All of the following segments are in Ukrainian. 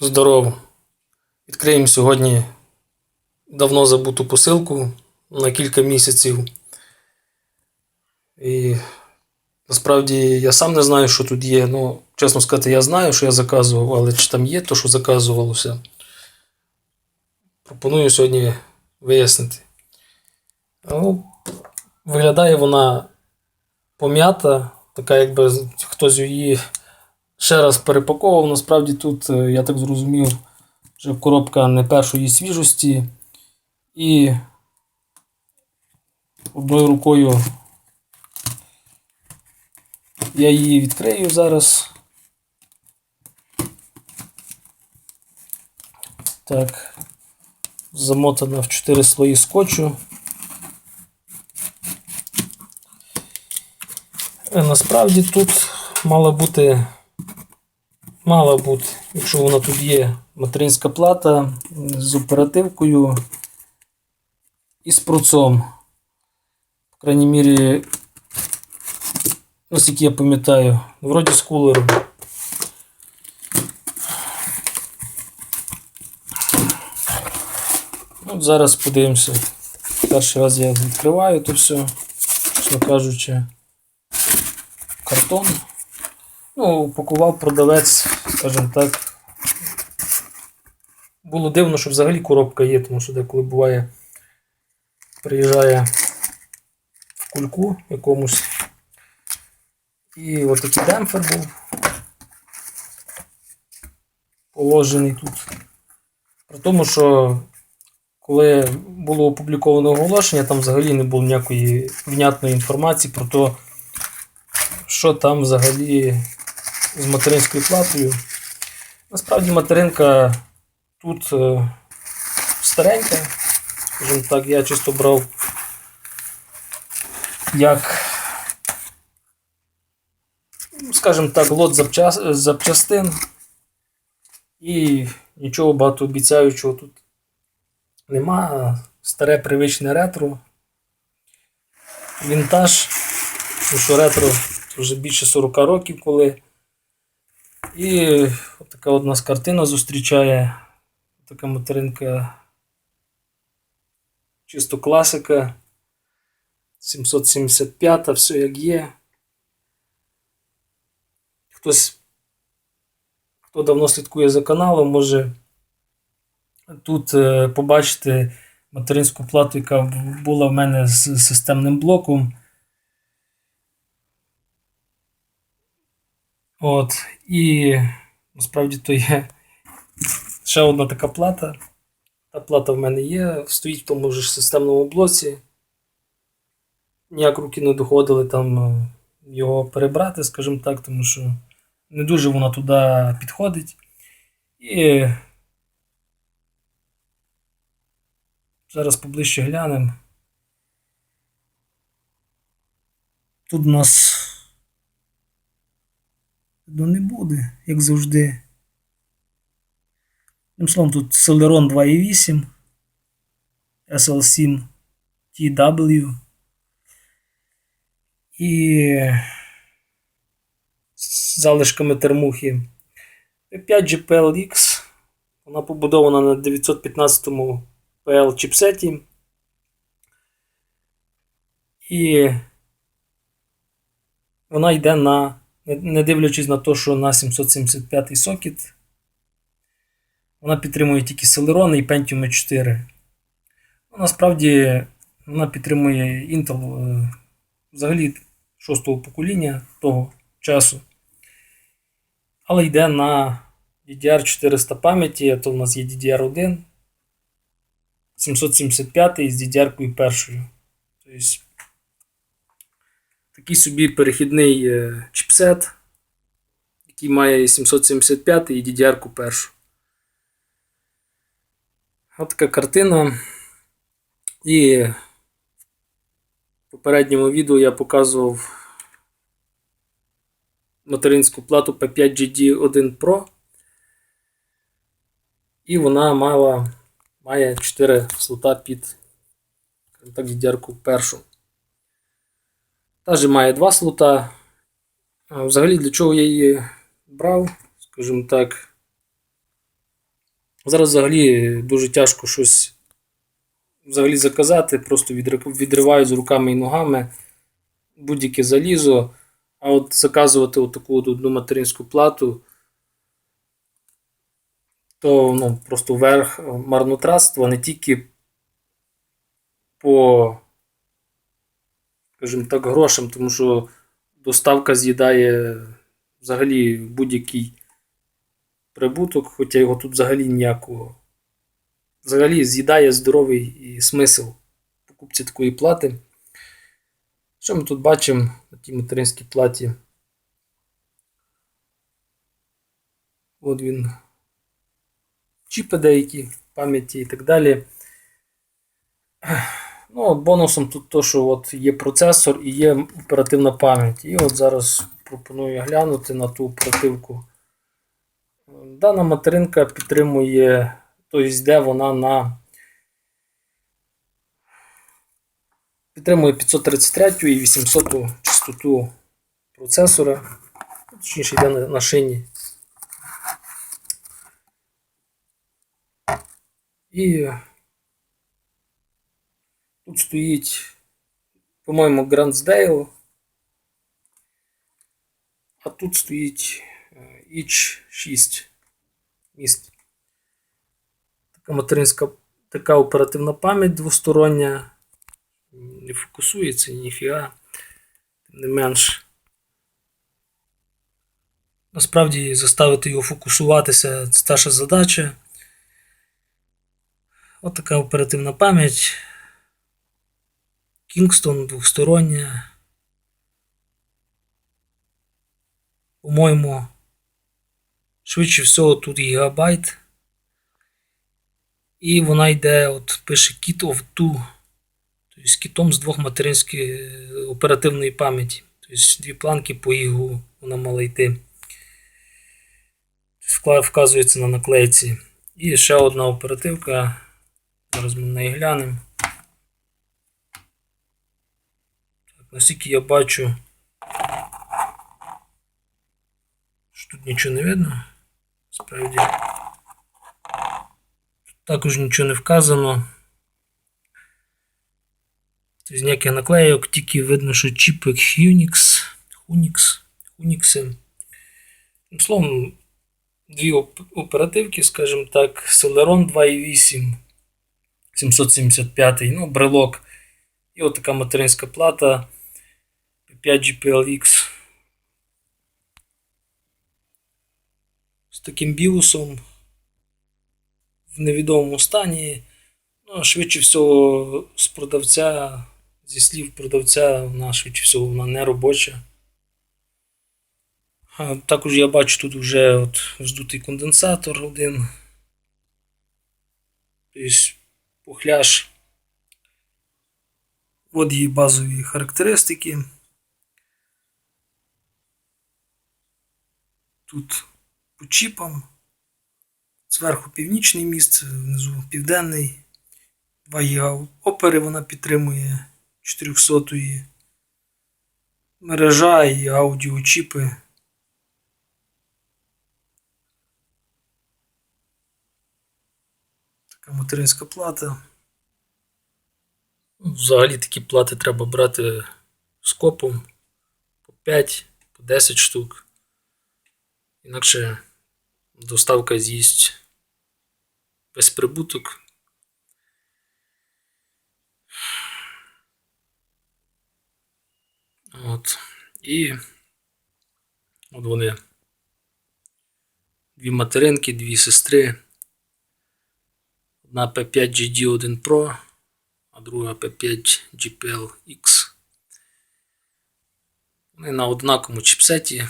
Здорово. Відкриємо сьогодні давно забуту посилку на кілька місяців. І насправді я сам не знаю, що тут є. Ну, чесно сказати, я знаю, що я заказував, але чи там є то, що заказувалося. Пропоную сьогодні вияснити. Ну, виглядає вона пом'ята, така якби хтось її ще раз перепаковував. Насправді тут, е, я так зрозумів, вже коробка не першої свіжості. І одною рукою я її відкрию зараз. Так, замотана в 4 слої скотчу. Е, Насправді тут мала бути, мала бути, якщо вона тут є, материнська плата з оперативкою і з процом. По крайній мірі, наскільки я пам'ятаю, вроді з кулером. Ну, зараз подивимося. Перший раз я відкриваю то все, чесно кажучи картон. Ну, упакував продавець, скажімо так. Було дивно, що взагалі коробка є, тому що деколи буває, приїжджає в кульку якомусь. І от такий демпфер був положений тут. При тому, що коли було опубліковано оголошення, там взагалі не було ніякої внятної інформації про те, що там взагалі з материнською платою. Насправді материнка тут е, старенька, скажімо так, я чисто брав як, скажімо так, лот запчас, запчастин і нічого багатообіцяючого тут нема. Старе привичне ретро. Вінтаж, тому що ретро вже більше 40 років коли. І така от нас картина зустрічає. Така материнка. Чисто класика. 775, все як є. Хтось, хто давно слідкує за каналом, може тут е, побачити материнську плату, яка була в мене з системним блоком. От, і насправді то є ще одна така плата. Та плата в мене є, стоїть в тому ж системному блоці. Ніяк руки не доходили там е, його перебрати, скажімо так, тому що не дуже вона туди підходить. І зараз поближче глянемо. Тут у нас Ну не буде, як завжди. Тим словом, тут Celeron 2.8, SL7 TW і з залишками термухи 5 GPLX. Вона побудована на 915 PL чіпсеті. І вона йде на не- дивлячись на те, що на 775 сокет, вона підтримує тільки Celeron і Pentium 4. Ну, насправді вона підтримує Intel е, взагалі шостого покоління того часу. Але йде на DDR 400 пам'яті, то в нас є DDR1, 775 з DDR першою. Тобто такий собі перехідний е, чіпсет, який має 775 і DDR-ку першу. Ось така картина. І в попередньому відео я показував материнську плату P5GD1 Pro. І вона мала, має 4 слота під так, DDR першу. Також має два слота. А Взагалі для чого я її брав, скажімо так, Зараз взагалі дуже тяжко щось взагалі заказати, просто відри- відривають з руками і ногами будь-яке залізо. А от заказувати отаку от одну материнську плату, то ну, просто верх марнотратства не тільки по, скажімо так, грошам, тому що доставка з'їдає взагалі будь-який прибуток, хоча його тут взагалі ніякого. Взагалі з'їдає здоровий і смисл покупці такої плати. Що ми тут бачимо на тій материнській платі? От він. Чіпи деякі, пам'яті і так далі. Ну, от бонусом тут то, що от є процесор і є оперативна пам'ять. І от зараз пропоную глянути на ту оперативку. Дана материнка підтримує, тобто йде вона на підтримує 533 і 800 частоту процесора. Точніше йде на, шині. І тут стоїть, по-моєму, Грансдейл. А тут стоїть е, Іч 6 міст. Така материнська, така оперативна пам'ять двостороння. Не фокусується ніфіга. Тим не менш. Насправді заставити його фокусуватися це та ж задача. От така оперативна пам'ять. Kingston двохстороння. По-моєму, швидше всього тут гігабайт. І вона йде, от пише Kit of 2. Тобто з кітом з двох материнських оперативної пам'яті. Тобто дві планки по ігу вона мала йти. Вказується на наклейці. І ще одна оперативка. Зараз ми на неї глянемо. Так, наскільки я бачу, що тут нічого не видно. Справді. Тут також нічого не вказано. Тобто ніяких наклейок, тільки видно, що чіпи Unix, Unix, Unix. Словом, дві оперативки, скажімо так, Celeron 2.8, 775, ну, брелок. І от така материнська плата P5 GPLX. З таким біусом в невідомому стані. Ну, швидше всього, з продавця, зі слів продавця, вона швидше всього вона не робоча. Також я бачу тут вже от вздутий конденсатор один. Тобто пухляж. От її базові характеристики. Тут по чіпам. Зверху північний міст, внизу південний. 2 ГБ опери вона підтримує 400 -ї. мережа і аудіочіпи. Така материнська плата. Ну, Взагалі такі плати треба брати скопом по 5, по 10 штук. Інакше доставка з'їсть весь прибуток. От. І от вони. Дві материнки, дві сестри. Одна P5GD1 Pro, а друга P5 GPL-X. Вони на однаковому чіпсеті.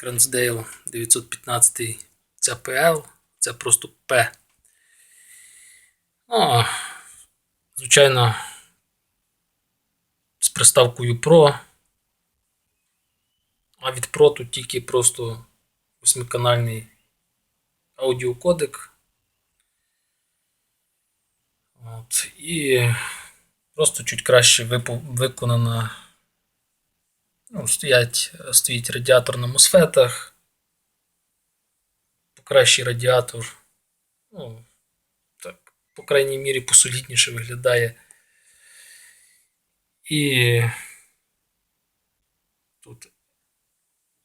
Крансдейл 915 це PL, це просто P. Ну, звичайно, з приставкою Pro. А від Pro тут тільки просто восьмиканальний аудіокодек. От, і просто чуть краще виконана. Ну, стоять, стоїть радіатор на мосфетах. Покращий радіатор. Ну, так, по крайній мірі, посолідніше виглядає. І тут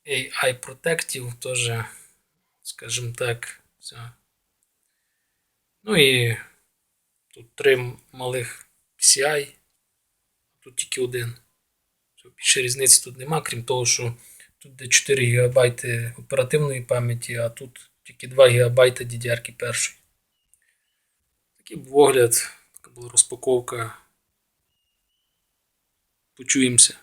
AI Protective теж, скажімо так, все. Ну і тут три малих PCI, тут тільки один. Все, Більше різниці тут нема, крім того, що тут де 4 ГБ оперативної пам'яті, а тут тільки 2 ГБ DDR першої. Такий був огляд, така була розпаковка. Почуємося.